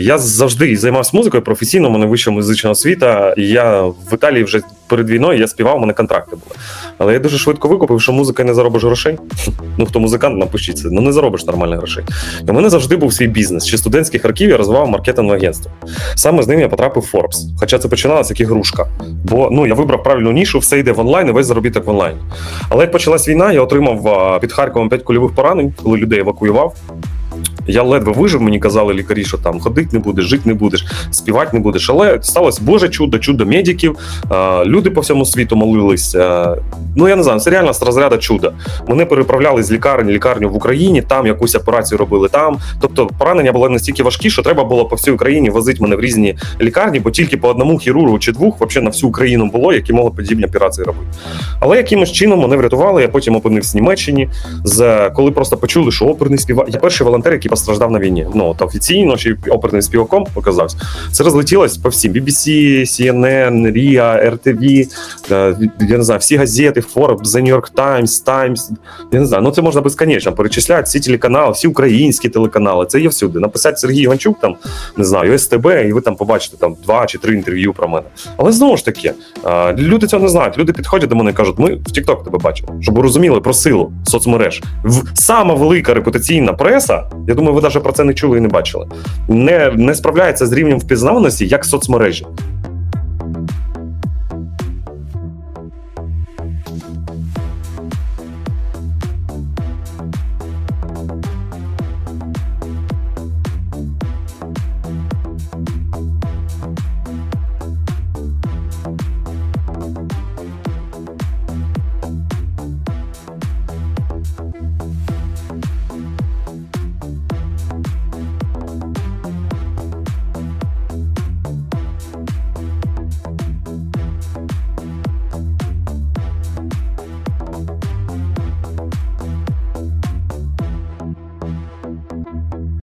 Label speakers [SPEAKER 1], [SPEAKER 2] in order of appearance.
[SPEAKER 1] Я завжди займався музикою професійно, у мене вища музична освіта. Я в Італії вже перед війною я співав, у мене контракти були. Але я дуже швидко викупив, що музика не заробиш грошей. Ну хто музикант, напишіть це. Ну не заробиш нормальних грошей. І у мене завжди був свій бізнес. Ще студентських років я розвивав маркетингове агентство. Саме з ним я потрапив в Forbes. Хоча це починалося як ігрушка. Бо ну я вибрав правильну нішу, все йде в онлайн, і весь заробіток в онлайні. Але як почалась війна, я отримав під Харковом 5 кульових поранень, коли людей евакуював. Я ледве вижив, мені казали лікарі, що там ходити не будеш, жити не будеш, співати не будеш. Але сталося Боже чудо, чудо медиків. Е, Люди по всьому світу молились. Е, Ну я не знаю, це реально з розряду чуда. Вони переправляли з лікарні лікарню в Україні, там якусь операцію робили там. Тобто поранення були настільки важкі, що треба було по всій Україні возити мене в різні лікарні, бо тільки по одному хірургу чи двох взагалі на всю Україну було, які могли подібні операції робити. Але якимось чином мене врятували. Я потім опинився в Німеччині. Коли просто почули, що оперний співак. Я перший волонтер, який постраждав на війні. Ну от офіційно чи оперним співаком показався. Це розлетілось по всім BBC, CNN, RIA, RTV, я не знаю, всі газети, Forbes, The New York Times, Times. Я не знаю, ну це можна безконечно перечисляти. Всі телеканали, всі українські телеканали. Це є всюди. Написати Сергій Іванчук, там не знаю, СТБ, і ви там побачите там два чи три інтерв'ю про мене. Але знову ж таки, люди цього не знають. Люди підходять до мене і кажуть, ми в TikTok тебе бачимо, щоб розуміли про силу соцмереж. В сама велика репутаційна преса. Я думаю, ви навіть про це не чули і не бачили. Не, не справляється з рівнем впізнаваності, як соцмережі.